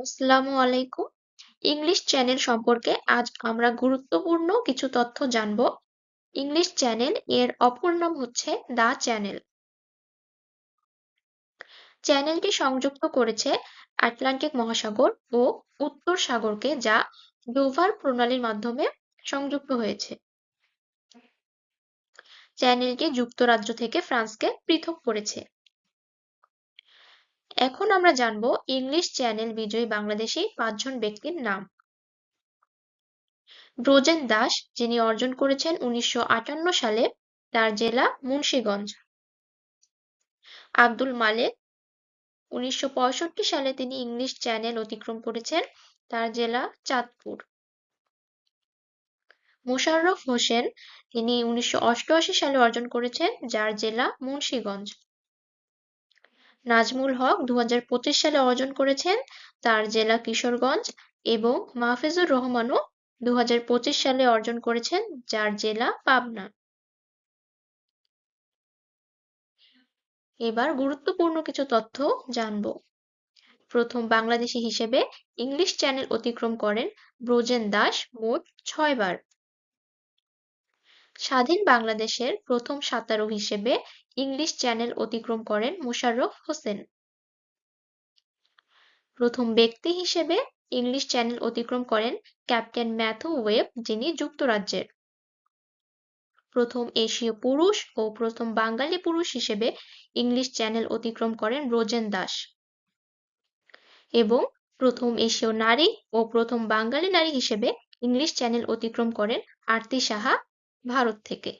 আসসালামু আলাইকুম। English channel সম্পর্কে আজ আমরা গুরুত্বপূর্ণ কিছু তথ্য জানব। ইংলিশ চ্যানেল এর অপর নাম হচ্ছে দা চ্যানেল চ্যানেলটি সংযুক্ত করেছে আটলান্টিক মহাসাগর ও উত্তর সাগরকে যা ডোভার প্রণালীর মাধ্যমে সংযুক্ত হয়েছে। চ্যানেলটি যুক্তরাজ্য থেকে ফ্রান্সকে পৃথক করেছে। এখন আমরা জানব ইংলিশ চ্যানেল বিজয়ী বাংলাদেশী পাঁচজন ব্যক্তির নাম। ব্রোজেন দাস, যিনি অর্জন করেছেন উনিশশো আটান্ন সালে তার জেলা মুন্সিগঞ্জ। আব্দুল মালেক, উনিশশো পঁয়ষট্টি সালে তিনি ইংলিশ চ্যানেল অতিক্রম করেছেন তার জেলা চাঁদপুর। মোশাররফ হোসেন, তিনি উনিশশো অষ্টআশি সালে অর্জন করেছেন যার জেলা মুন্সিগঞ্জ। নাজমুল হক দু হাজার পঁচিশ সালে অর্জন করেছেন। তার জেলা কিশোরগঞ্জ এবং মাহফিজুর রহমানও দুহাজার পঁচিশ সালে অর্জন করেছেন, যার জেলা পাবনা। এবার গুরুত্বপূর্ণ কিছু তথ্য জানব। প্রথম বাংলাদেশি হিসেবে ইংলিশ চ্যানেল অতিক্রম করেন ব্রোজেন দাস মোট ছয়বার। স্বাধীন বাংলাদেশের প্রথম সাঁতারু হিসেবে ইংলিশ চ্যানেল অতিক্রম করেন মোশাররফ হোসেন। প্রথম ব্যক্তি হিসেবে ইংলিশ চ্যানেল অতিক্রম করেন ক্যাপ্টেন ম্যাথু ওয়েব, যিনি যুক্তরাজ্যের। প্রথম এশীয় পুরুষ ও প্রথম বাঙালি পুরুষ হিসেবে ইংলিশ চ্যানেল অতিক্রম করেন রোজেন দাস। এবং প্রথম এশীয় নারী ও প্রথম বাঙালি নারী হিসেবে ইংলিশ চ্যানেল অতিক্রম করেন আরতি সাহা ভারত থেকে।